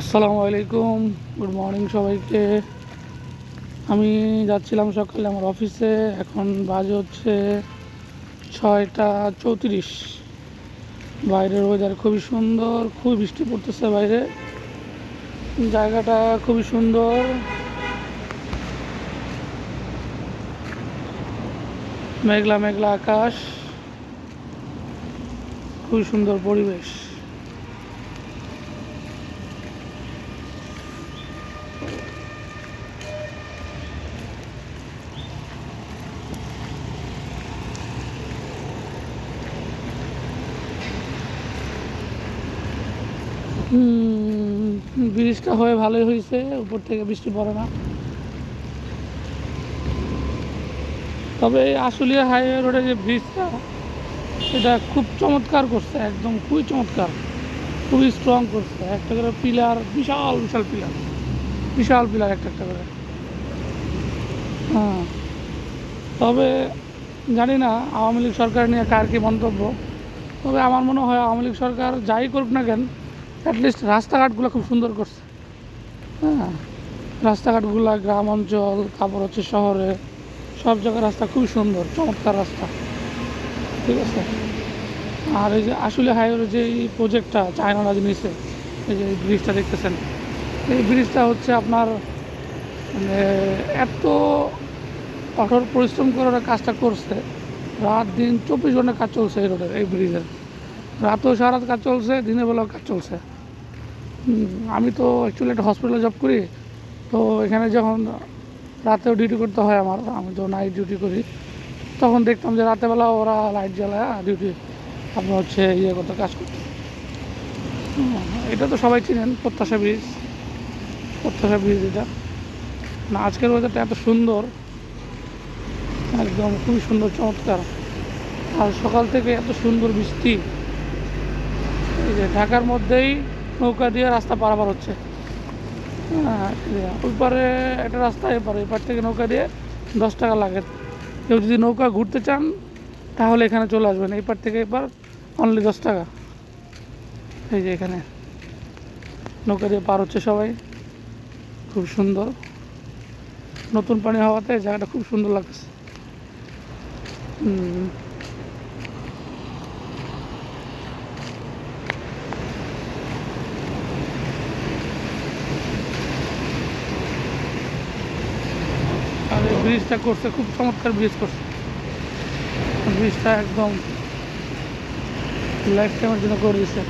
আসসালামু আলাইকুম। Good morning সবাইকে। আমি যাচ্ছিলাম সকালে আমার অফিসে। এখন বাজে হচ্ছে ছয়টা চৌত্রিশ। বাইরের ওয়েদার খুবই সুন্দর, খুবই বৃষ্টি পড়তেছে বাইরে। জায়গাটা খুবই সুন্দর। মেঘলা মেঘলা আকাশ। খুবই সুন্দর পরিবেশ। ব্রিজটা হয়ে ভালোই হয়েছে, উপর থেকে বৃষ্টি পড়ে না। তবে এই আশুলিয়া হাইওয়ে রোডের যে ব্রিজটা, এটা খুব চমৎকার করছে, একদম খুবই চমৎকার। খুবই স্ট্রং করছে, একটা করে পিলার, বিশাল বিশাল পিলার। বিশাল পিলার একটা একটা করে। হ্যাঁ। তবে জানি না, আওয়ামী লীগ সরকার নিয়ে কার কী মন্তব্য। তবে আমার মনে হয় আওয়ামী লীগ সরকার যাই করুক না কেন অ্যাটলিস্ট রাস্তাঘাটগুলো খুব সুন্দর করছে। হ্যাঁ রাস্তাঘাটগুলো গ্রাম অঞ্চল তারপর হচ্ছে শহরে, সব জায়গার রাস্তা খুবই সুন্দর, চমৎকার রাস্তা। ঠিক আছে? আর এই যে আসলে হাইওয়ের যে এই প্রজেক্টটা চায়নারা যে নিছে, এই যে ব্রিজটা দেখতেছেন? এই ব্রিজটা হচ্ছে আপনার মানে এত কঠোর পরিশ্রম করে ওরা কাজটা করছে, রাত দিন চব্বিশ ঘণ্টা কাজ চলছে এই রোডের, এই ব্রিজের রাতেও সারা কাজ চলছে, দিনের বেলাও কাজ চলছে। আমি তো অ্যাকচুয়ালি একটা হসপিটালে জব করি, তো এখানে যখন রাতেও ডিউটি করতে হয় আমার, আমি তো নাইট ডিউটি করি, তখন দেখতাম যে রাতেবেলা ওরা লাইট জ্বালায় ডিউটি আপনার হচ্ছে ইয়ে করতে, কাজ করতে। এটা তো সবাই চিনেন, প্রত্যাশা ব্রিজ প্রত্যাশা ব্রিজ এটা। না, আজকের ওয়েদারটা এত সুন্দর, একদম খুবই সুন্দর, চমৎকার। আর সকাল থেকে এত সুন্দর বৃষ্টি, এই যে ঢাকার মধ্যেই নৌকা দিয়ে রাস্তা পারাপার হচ্ছে। হ্যাঁ, ওই পারে একটা রাস্তা এপারে এপার থেকে নৌকা দিয়ে দশ টাকা লাগে। কেউ যদি নৌকা ঘুরতে চান তাহলে এখানে চলে আসবেন। এপার থেকে এপার অনলি দশ টাকা। এই যে এখানে। নৌকা দিয়ে পার হচ্ছে সবাই। খুব সুন্দর। নতুন পানি হওয়াতে জায়গাটা খুব সুন্দর লাগছে ব্রিজটা করছে খুব চমৎকার ব্রিজ করছে। ব্রিজটা একদম লাইফ টাইমের জন্য করে দিচ্ছে